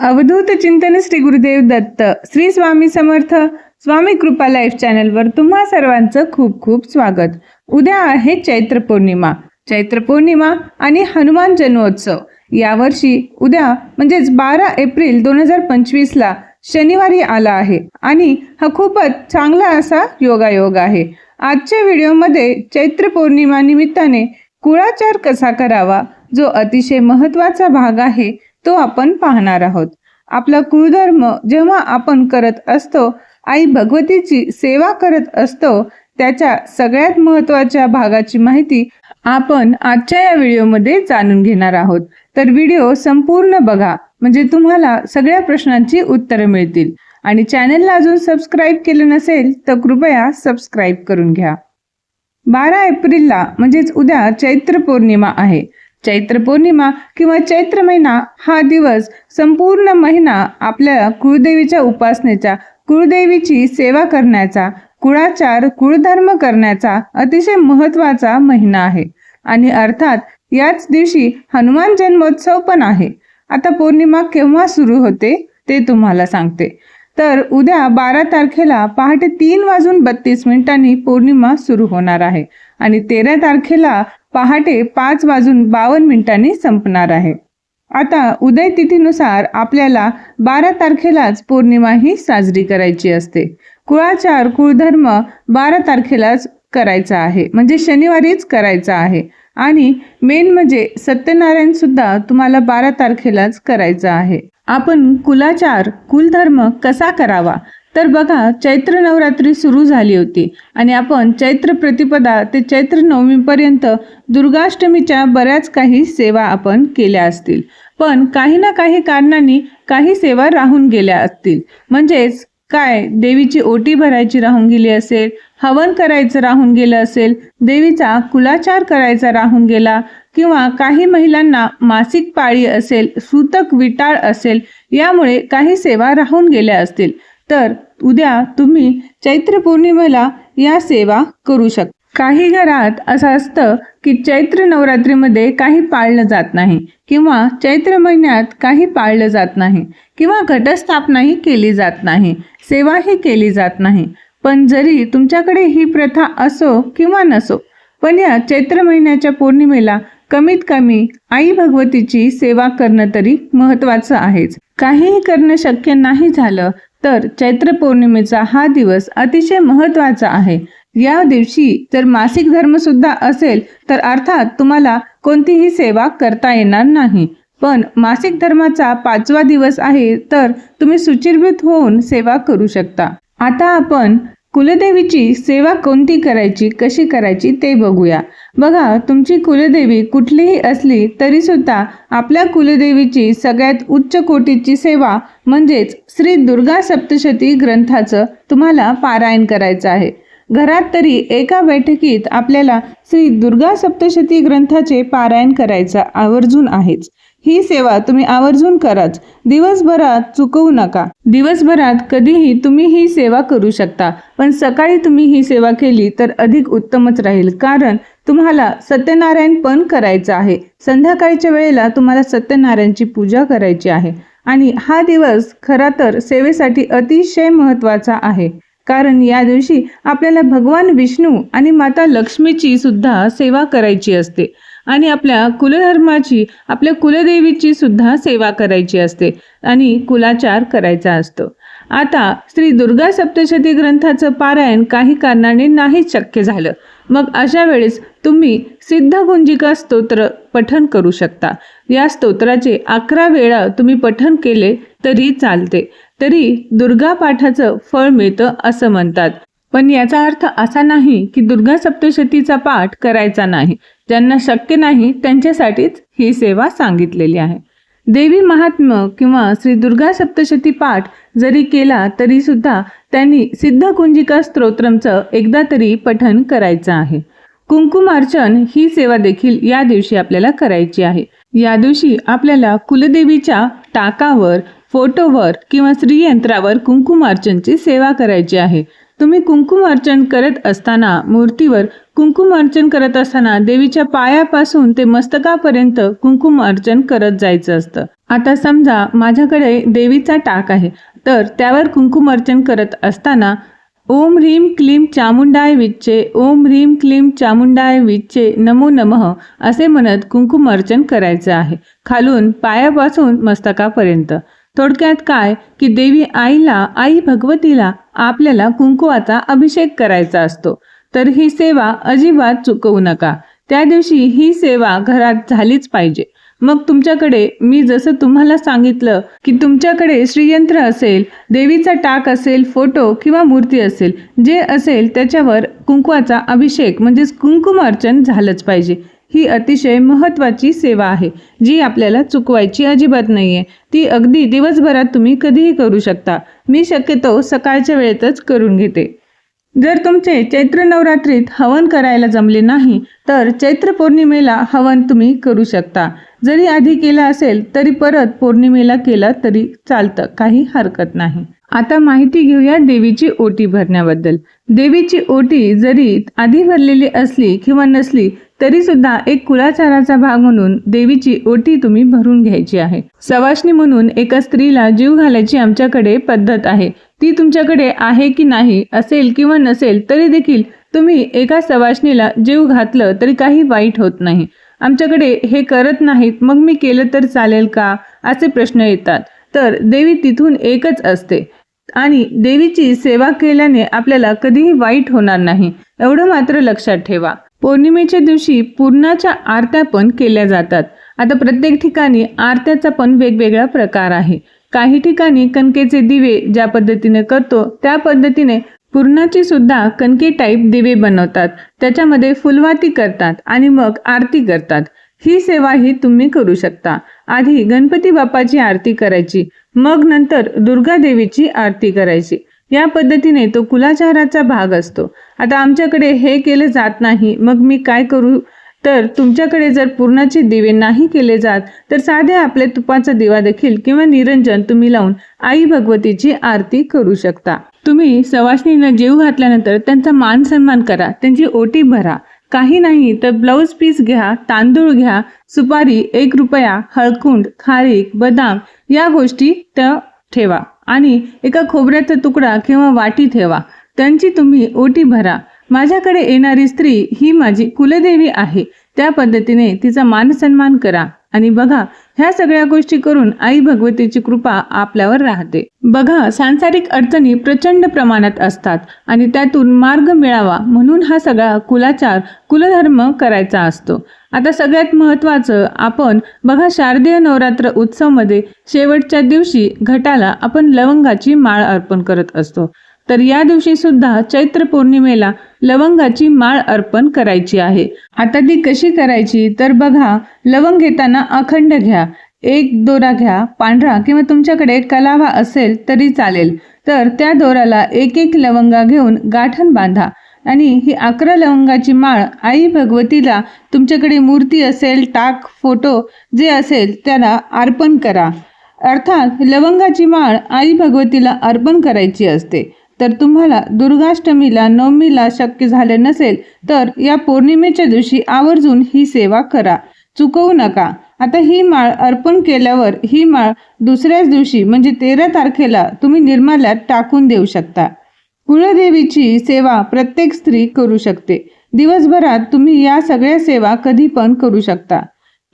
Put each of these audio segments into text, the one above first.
अवधूत चिंतन श्री गुरुदेव दत्त श्री स्वामी समर्थ स्वामी कृपा लाईफ चॅनलवर तुम्हा सर्वांचं खूप खूप स्वागत. उद्या आहे चैत्र पौर्णिमा. चैत्र पौर्णिमा आणि हनुमान जन्मोत्सव. यावर्षी उद्या म्हणजेच बारा एप्रिल दोन हजार पंचवीसला शनिवारी आला आहे आणि हा खूपच चांगला असा योगायोग आहे. आजच्या व्हिडिओमध्ये चैत्र पौर्णिमा निमित्ताने कुळाचार कसा करावा जो अतिशय महत्त्वाचा भाग आहे तो आपण पाहणार आहोत. आपला कुळधर्म जेव्हा आपण करत असतो आई भगवतीची सेवा करत असतो त्याच्या सगळ्यात महत्त्वाच्या भागाची माहिती आपण आजच्या या व्हिडिओमध्ये जाणून घेणार आहोत. तर व्हिडिओ संपूर्ण बघा म्हणजे तुम्हाला सगळ्या प्रश्नांची उत्तरं मिळतील. आणि चॅनलला अजून सबस्क्राईब केलं नसेल तर कृपया सबस्क्राईब करून घ्या. बारा एप्रिलला म्हणजेच उद्या चैत्र पौर्णिमा आहे. चैत्र पौर्णिमा किंवा चैत्र महिना हा दिवस संपूर्ण महिना आपल्या कुळदेवीच्या उपासनेचा कुळदेवीची सेवा करण्याचा कुळाचार कुळधर्म करण्याचा अतिशय महत्त्वाचा महिना आहे. आणि अर्थात याच दिवशी हनुमान जन्मोत्सव पण आहे. आता पौर्णिमा केव्हा सुरू होते ते तुम्हाला सांगते. तर उद्या बारा तारखेला पहाटे तीन वाजून बत्तीस मिनिटांनी पौर्णिमा सुरू होणार आहे. आणि तेरा तारखेला पहाटे पाच वाजून बावन्न मिनिटांनी संपणार आहे. आता उदय तिथीनुसार आपल्याला बारा तारखेलाच पौर्णिमा ही साजरी करायची असते. कुळाचार कुळधर्म बारा तारखेलाच करायचा आहे. म्हणजे शनिवारीच करायचा आहे. आणि मेन म्हणजे सत्यनारायण सुद्धा तुम्हाला बारा तारखेलाच करायचा आहे. आपण कुलाचार कुलधर्म कसा करावा? तर बघा चैत्र नवरात्री सुरू झाली होती आणि आपण चैत्र प्रतिपदा ते चैत्र नवमीपर्यंत दुर्गाष्टमीच्या बऱ्याच काही सेवा आपण केल्या असतील. पण काही ना काही कारणांनी काही सेवा राहून गेल्या असतील. म्हणजेच काय? देवीची ओटी भरायची राहून गेली असेल? हवन करायचं राहून गेलं असेल? देवीचा कुलाचार करायचा राहून गेला? किंवा काही महिलांना मासिक पाळी असेल? सूतक विटाळ असेल? यामुळे काही सेवा राहून गेल्या असतील. तर उद्या तुम्ही चैत्र पौर्णिमेला या सेवा करू शकता काही घरात असं असतं की चैत्र नवरात्रीमध्ये काही पाळलं जात नाही किंवा चैत्र महिन्यात काही पाळलं जात नाही किंवा घटस्थापनाही केली जात नाही सेवाही केली जात नाही. पण जरी तुमच्याकडे ही प्रथा असो किंवा नसो पण या चैत्र महिन्याच्या पौर्णिमेला कमीत कमी आई भगवतीची सेवा करणं तरी महत्त्वाचं आहेच. काहीही करणं शक्य नाही झालं तर चैत्र पौर्णिमेचा हा दिवस अतिशय महत्त्वाचा आहे. या दिवशी जर मासिक धर्म सुद्धा असेल तर अर्थात तुम्हाला कोणतीही सेवा करता येणार नाही. पण मासिक धर्माचा पाचवा दिवस आहे तर तुम्ही सुचिर्भूत होऊन सेवा करू शकता. आता आपण कुलदेवीची सेवा कोणती करायची कशी करायची ते बघूया. बघा तुमची कुलदेवी कुठलीही असली तरी सुद्धा आपल्या कुलदेवीची सगळ्यात उच्च कोटीची सेवा म्हणजेच श्री दुर्गा सप्तशती ग्रंथाचं तुम्हाला पारायण करायचं आहे. घरात तरी एका बैठकीत आपल्याला श्री दुर्गा सप्तशती ग्रंथाचे पारायण करायचं आवर्जून आहेच. ही सेवा तुम्ही आवर्जून कराच. दिवसभरात चुकवू नका. दिवसभरात कधीही तुम्ही ही सेवा करू शकता. पण सकाळी तुम्ही ही सेवा केली तर अधिक उत्तमच राहील. कारण तुम्हाला सत्यनारायण पण करायचं आहे. संध्याकाळच्या वेळेला तुम्हाला सत्यनारायणची पूजा करायची आहे. आणि हा दिवस खरा तर सेवेसाठी अतिशय महत्त्वाचा आहे. कारण या दिवशी आपल्याला भगवान विष्णू आणि माता लक्ष्मीची सुद्धा सेवा करायची असते. आणि आपल्या कुलधर्माची आपल्या कुलदेवीची सुद्धा सेवा करायची असते आणि कुलाचार करायचा असतो. आता श्री दुर्गा सप्तशती ग्रंथाचं पारायण काही कारणाने नाही शक्य झालं. मग अशा वेळेस तुम्ही सिद्धगुंजिका स्तोत्र पठन करू शकता. या स्तोत्राचे अकरा वेळा तुम्ही पठन केले तरी चालते. तरी दुर्गा पाठाचं फळ मिळतं असं म्हणतात. पण याचा अर्थ असा नाही की दुर्गा सप्तशतीचा पाठ करायचा नाही. ज्यांना शक्य नाही त्यांच्यासाठीच ही सेवा सांगितलेली आहे. देवी महात्म्य किंवा श्री दुर्गा सप्तशती पाठ जरी केला तरी सुद्धा त्यांनी सिद्धकुंजिका स्तोत्रमचं एकदा तरी पठन करायचं आहे. कुंकुमार्चन ही सेवा देखील या दिवशी आपल्याला करायची आहे. या दिवशी आपल्याला कुलदेवीच्या टाकावर फोटोवर किंवा श्रीयंत्रावर कुंकुमार्चनची सेवा करायची आहे. तुम्ही कुंकुम अर्चन करत असताना मूर्तीवर कुंकुम अर्चन करत असताना देवीच्या पायापासून ते मस्तकापर्यंत कुंकुम अर्चन करत जायचं असतं. आता समजा माझ्याकडे देवीचा टाक आहे. तर त्यावर कुंकुम अर्चन करत असताना ओम ह्रीम क्लीम चामुंडाय विच्चे ओम ह्रीम क्लीम चामुंडाय विच्चे नमो नमः असे म्हणत कुंकुम अर्चन करायचं आहे. खालून पायापासून मस्तकापर्यंत. थोडक्यात काय? की देवी आईला आई भगवतीला आपल्याला कुंकुवाचा अभिषेक करायचा असतो. तर ही सेवा अजिबात चुकवू नका. त्या दिवशी ही सेवा घरात झालीच पाहिजे. मग तुमच्याकडे मी जसं तुम्हाला सांगितलं की तुमच्याकडे श्रीयंत्र असेल देवीचा टाक असेल फोटो किंवा मूर्ती असेल जे असेल त्याच्यावर कुंकुवाचा अभिषेक म्हणजेच कुंकुम अर्चन झालंच पाहिजे. ही अतिशय महत्त्वाची सेवा आहे जी आपल्याला चुकवायची अजिबात नाही आहे ती अगदी दिवसभरात तुम्ही कधीही करू शकता. मी शक्यतो सकाळच्या वेळेतच करून घेते. जर तुमचे चैत्र नवरात्रीत हवन करायला जमले नाही तर चैत्र पौर्णिमेला हवन तुम्ही करू शकता. जरी आधी केला असेल तरी परत पौर्णिमेला केला तरी चालतं काही हरकत नाही. आता माहिती घेऊया देवीची ओटी भरण्याबद्दल. देवीची ओटी जरी आधी भरलेली असली किंवा नसली तरीसुद्धा एक कुलाचाराचा भाग म्हणून देवीची ओटी तुम्ही भरून घ्यायची आहे. सवाष्णी म्हणून एका स्त्रीला जीव घालायची आमच्याकडे पद्धत आहे. ती तुमच्याकडे आहे की नाही असेल किंवा नसेल तरी देखील तुम्ही एका सवाष्णीला जीव घातलं तरी काही वाईट होत नाही. आमच्याकडे हे करत नाहीत मग मी केलं तर चालेल का? असे प्रश्न येतात. तर देवी तिथून एकच असते. आणि देवीची सेवा केल्याने आपल्याला कधीही वाईट होणार नाही. एवढं मात्र लक्षात ठेवा. पौर्णिमेच्या दिवशी पूर्णाच्या आरत्या पण केल्या जातात. आता प्रत्येक ठिकाणी आरत्याचा पण वेगवेगळा प्रकार आहे. काही ठिकाणी कणकेचे दिवे ज्या पद्धतीने करतो त्या पद्धतीने पूर्णाची सुद्धा कणके टाईप दिवे बनवतात. त्याच्यामध्ये फुलवाती करतात आणि मग आरती करतात. ही सेवा ही तुम्ही करू शकता. आधी गणपती बाप्पाची आरती करायची मग नंतर दुर्गा देवीची आरती करायची. या पद्धतीने तो कुलाचाराचा भाग असतो. आता आमच्याकडे हे केले जात नाही मग मी काय करू? तर तुमच्याकडे जर पूर्णाचे दिवे नाही केले जात तर साधे आपले तुपाचा दिवा देखील किंवा निरंजन तुम्ही लावून आई भगवतीची आरती करू शकता. तुम्ही सवासनीनं जीव घातल्यानंतर त्यांचा मान सन्मान करा त्यांची ओटी भरा. काही नाही तर ब्लाऊज पीस घ्या तांदूळ घ्या सुपारी एक रुपया हळकुंड खारीक बदाम या गोष्टी त्या ठेवा. आणि एका खोबऱ्याचा तुकडा किंवा वाटी ठेवा. त्यांची तुम्ही ओटी भरा. माझ्याकडे येणारी स्त्री ही माझी कुलदेवी आहे. त्या पद्धतीने तिचा मान सन्मान करा. आणि बघा ह्या सगळ्या गोष्टी करून आई भगवतीची कृपा आपल्यावर राहते. बघा सांसारिक अडचणी प्रचंड प्रमाणात असतात आणि त्यातून मार्ग मिळावा म्हणून हा सगळा कुलाचार कुलधर्म करायचा असतो. आता सगळ्यात महत्त्वाचं आपण बघा शारदीय नवरात्र उत्सवमध्ये शेवटच्या दिवशी घटाला आपण लवंगाची माळ अर्पण करत असतो. तर या दिवशी सुद्धा चैत्र पौर्णिमेला लवंगाची माळ अर्पण करायची आहे. आता ती कशी करायची? तर बघा लवंग घेताना अखंड घ्या एक दोरा घ्या पांढरा किंवा तुमच्याकडे कलावा असेल तरी चालेल. तर त्या दोराला एक एक लवंगा घेऊन गाठण बांधा. आणि ही अकरा लवंगाची माळ आई भगवतीला तुमच्याकडे मूर्ती असेल टाक फोटो जे असेल त्याला अर्पण करा. अर्थात लवंगाची माळ आई भगवतीला अर्पण करायची असते. तर तुम्हाला दुर्गाष्टमीला नवमीला शक्य झाले नसेल तर या पौर्णिमेच्या दिवशी आवर्जून ही सेवा करा. चुकवू नका. आता ही माळ अर्पण केल्यावर ही माळ दुसऱ्याच दिवशी म्हणजे तेरा तारखेला तुम्ही निर्माल्यात टाकून देऊ शकता. कुळदेवीची सेवा प्रत्येक स्त्री करू शकते. दिवसभरात तुम्ही या सगळ्या सेवा कधी पण करू शकता.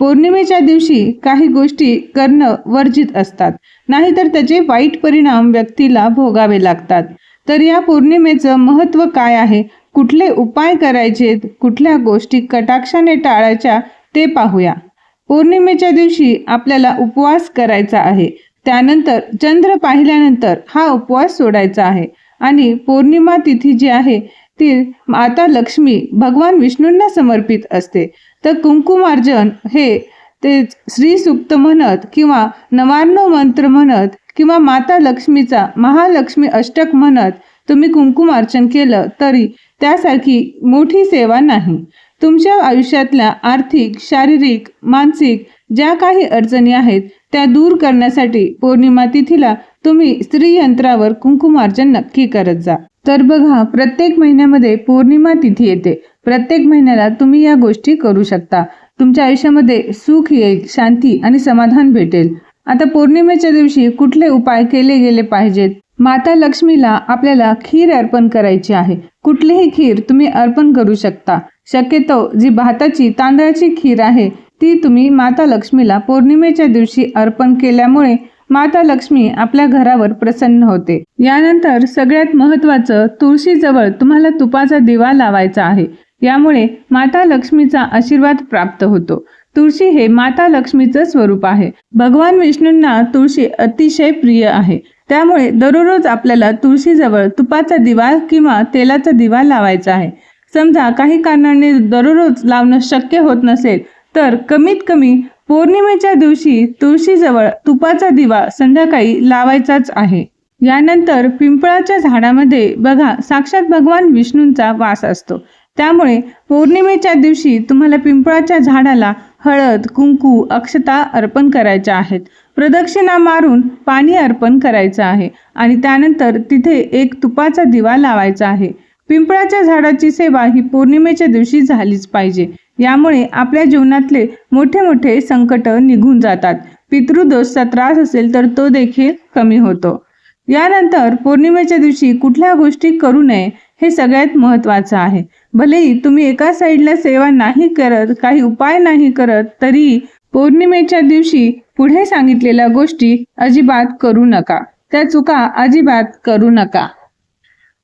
पौर्णिमेच्या दिवशी काही गोष्टी करणं वर्जित असतात. नाहीतर त्याचे वाईट परिणाम व्यक्तीला भोगावे लागतात. तर या पौर्णिमेचं महत्त्व काय आहे? कुठले उपाय करायचेत कुठल्या गोष्टी कटाक्षाने टाळायच्या ते पाहूया. पौर्णिमेच्या दिवशी आपल्याला उपवास करायचा आहे. त्यानंतर चंद्र पाहिल्यानंतर हा उपवास सोडायचा आहे. आणि पौर्णिमा तिथी जी आहे ती माता लक्ष्मी भगवान विष्णूंना समर्पित असते. तर कुंकुमार्जन हे ते श्री सुप्त म्हणत किंवा नवार्णव मंत्र म्हणत किंवा माता लक्ष्मीचा महालक्ष्मी अष्टक म्हणत तुम्ही कुंकुमार्चन केलं तरी त्यासारखी मोठी सेवा नाही. तुमच्या आयुष्यातल्या आर्थिक शारीरिक मानसिक ज्या काही अडचणी आहेत त्या दूर करण्यासाठी पौर्णिमा तिथीला तुम्ही स्त्री यंत्रावर कुंकुमार्चन नक्की करत जा. तर बघा प्रत्येक महिन्यामध्ये पौर्णिमा तिथी येते. प्रत्येक महिन्याला तुम्ही या गोष्टी करू शकता. तुमच्या आयुष्यामध्ये सुख येईल शांती आणि समाधान भेटेल. आता पौर्णिमेच्या दिवशी कुठले उपाय केले गेले पाहिजेत? माता लक्ष्मीला आपल्याला खीर अर्पण करायची आहे. कुठलीही खीर तुम्ही अर्पण करू शकता. शक्यतो जी भाताची तांदळाची खीर आहे ती तुम्ही माता लक्ष्मीला पौर्णिमेच्या दिवशी अर्पण केल्यामुळे माता लक्ष्मी आपल्या घरावर प्रसन्न होते. यानंतर सगळ्यात महत्वाचं तुळशीजवळ तुम्हाला तुपाचा दिवा लावायचा आहे. यामुळे माता लक्ष्मीचा आशीर्वाद प्राप्त होतो. तुळशी हे माता लक्ष्मीचं स्वरूप आहे. भगवान विष्णूंना तुळशी अतिशय प्रिय आहे. त्यामुळे दररोज आपल्याला तुळशीजवळ तुपाचा दिवा किंवा तेलाचा दिवा लावायचा आहे. समजा काही कारणाने दररोज लावणं शक्य होत नसेल तर कमीत कमी पौर्णिमेच्या दिवशी तुळशीजवळ तुपाचा दिवा संध्याकाळी लावायचाच आहे. यानंतर पिंपळाच्या झाडामध्ये बघा साक्षात भगवान विष्णूंचा वास असतो. त्यामुळे पौर्णिमेच्या दिवशी तुम्हाला पिंपळाच्या झाडाला हळद कुंकू अक्षता अर्पण करायच्या आहेत. प्रदक्षिणा मारून पाणी अर्पण करायचं आहे आणि त्यानंतर तिथे एक तुपाचा दिवा लावायचा आहे. पिंपळाच्या झाडाची सेवा ही पौर्णिमेच्या दिवशी झालीच पाहिजे. यामुळे आपल्या जीवनातले मोठे मोठे संकट निघून जातात. पितृदोषचा त्रास असेल तर तो देखील कमी होतो. यानंतर पौर्णिमेच्या दिवशी कुठल्या गोष्टी करू नये हे सगळ्यात महत्त्वाचं आहे. भलेही तुम्ही एका साईडला सेवा नाही करत काही उपाय नाही करत तरी पौर्णिमेच्या दिवशी पुढे सांगितलेल्या गोष्टी अजिबात करू नका. त्या चुका अजिबात करू नका.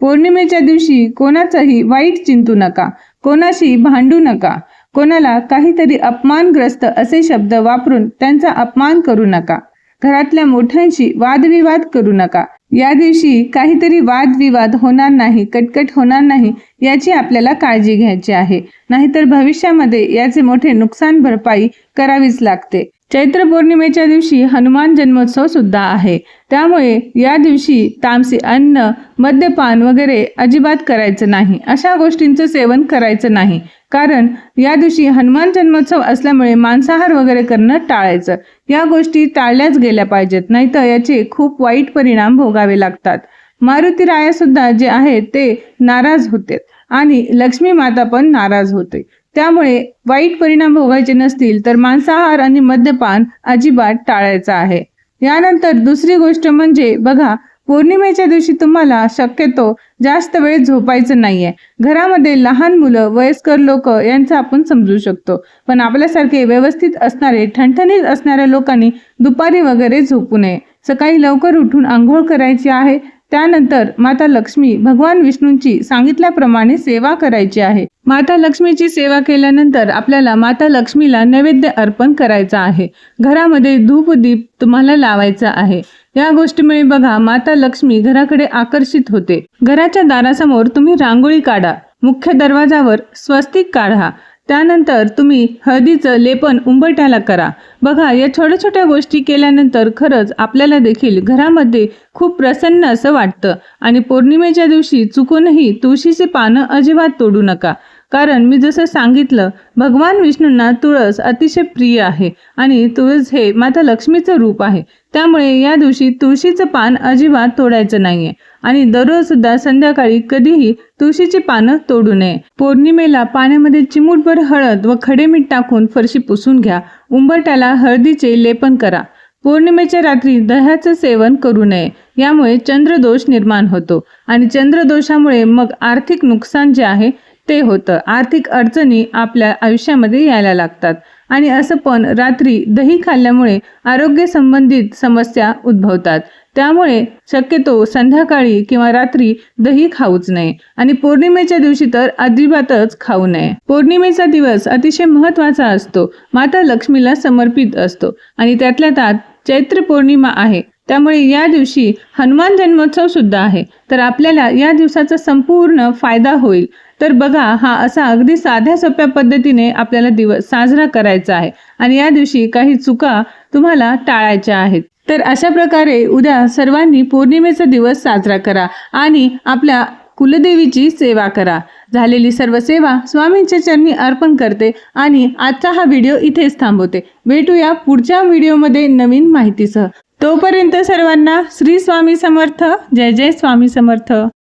पौर्णिमेच्या दिवशी कोणाचंही वाईट चिंतू नका. कोणाशी भांडू नका. कोणाला काहीतरी अपमानग्रस्त असे शब्द वापरून त्यांचा अपमान करू नका. घरातल्या मोठ्यांशी वादविवाद करू नका. या दिवशी काहीतरी वादविवाद होणार नाही कटकट होणार नाही याची आपल्याला काळजी घ्यायची आहे. नाहीतर भविष्यामध्ये याचे मोठे नुकसान भरपाई करावीच लागते. चैत्र पौर्णिमेच्या दिवशी हनुमान जन्मोत्सव सुद्धा आहे. त्यामुळे या दिवशी तामसी अन्न मद्यपान वगैरे अजिबात करायचं नाही. अशा गोष्टींचं सेवन करायचं नाही. कारण या दिवशी हनुमान जन्मोत्सव असल्यामुळे मांसाहार वगैरे करणं टाळायचं. या गोष्टी टाळल्याच गेल्या पाहिजेत नाहीतर याचे खूप वाईट परिणाम भोगावे लागतात. मारुती राया सुद्धा जे आहेत ते नाराज होते. आणि लक्ष्मी माता पण नाराज होते. त्यामुळे वाईट परिणाम भोगायचे नसतील तर मांसाहार आणि मद्यपान अजिबात टाळायचा आहे. यानंतर दुसरी गोष्ट म्हणजे बघा पौर्णिमेच्या दिवशी तुम्हाला शक्यतो जास्त वेळ झोपायचं नाहीये. घरामध्ये लहान मुलं वयस्कर लोक यांचं आपण समजू शकतो. पण आपल्यासारखे व्यवस्थित असणारे ठणठणीत असणाऱ्या लोकांनी दुपारी वगैरे झोपू नये. सकाळी लवकर उठून आंघोळ करायची आहे त्यानंतर माता लक्ष्मी भगवान विष्णूंची सांगितल्याप्रमाणे सेवा करायची आहे. माता लक्ष्मीची सेवा केल्यानंतर आपल्याला माता लक्ष्मीला नैवेद्य अर्पण करायचा आहे. घरामध्ये धूप दीप तुम्हाला लावायचा आहे. या गोष्टीमुळे बघा माता लक्ष्मी घराकडे आकर्षित होते. घराच्या दारासमोर तुम्ही रांगोळी काढा. मुख्य दरवाजावर स्वस्तिक काढा. त्यानंतर तुम्ही हळदीचं लेपन उंबरट्याला करा. बघा या छोट्या छोट्या गोष्टी केल्यानंतर खरंच आपल्याला देखील घरामध्ये खूप प्रसन्न असं वाटतं. आणि पौर्णिमेच्या दिवशी चुकूनही तुळशीचे पानं अजिबात तोडू नका. कारण मी जसं सांगितलं भगवान विष्णूंना तुळस अतिशय प्रिय आहे आणि तुळस हे माता लक्ष्मीचं रूप आहे. त्यामुळे या दिवशी तुळशीचं पान अजिबात तोडायचं नाहीये आणि दररोज सुद्धा संध्याकाळी कधीही तुळशीची पानं तोडू नये. पौर्णिमेला पाण्यामध्ये चिमूटभर हळद व खडे मीठ टाकून फरशी पुसून घ्या. उंबरट्याला हळदीचे लेपन करा. पौर्णिमेच्या रात्री दह्याचं सेवन करू नये. यामुळे चंद्रदोष निर्माण होतो आणि चंद्रदोषामुळे मग आर्थिक नुकसान जे आहे ते होतं. आर्थिक अडचणी आपल्या आयुष्यामध्ये यायला लागतात. आणि असं पण रात्री दही खाल्ल्यामुळे आरोग्य संबंधित समस्या उद्भवतात. त्यामुळे शक्यतो संध्याकाळी किंवा रात्री दही खाऊच नये. आणि पौर्णिमेच्या दिवशी तर अजिबातच खाऊ नये. पौर्णिमेचा दिवस अतिशय महत्त्वाचा असतो. माता लक्ष्मीला समर्पित असतो. आणि त्यातल्या त्यात चैत्र पौर्णिमा आहे. त्यामुळे या दिवशी हनुमान जन्मोत्सव सुद्धा आहे. तर आपल्याला या दिवसाचा संपूर्ण फायदा होईल. तर बघा हा असा अगदी साध्या सोप्या पद्धतीने आपल्याला दिवस साजरा करायचा आहे. आणि या दिवशी काही चुका तुम्हाला टाळायच्या आहेत. तर अशा प्रकारे उद्या सर्वांनी पौर्णिमेचा दिवस साजरा करा आणि आपल्या कुलदेवीची सेवा करा. झालेली सर्व सेवा स्वामींच्या चरणी अर्पण करते आणि आजचा हा व्हिडिओ इथेच थांबवते. भेटूया पुढच्या व्हिडिओमध्ये नवीन माहितीसह. तोपर्यंत सर्वांना श्री स्वामी समर्थ. जय जय स्वामी समर्थ.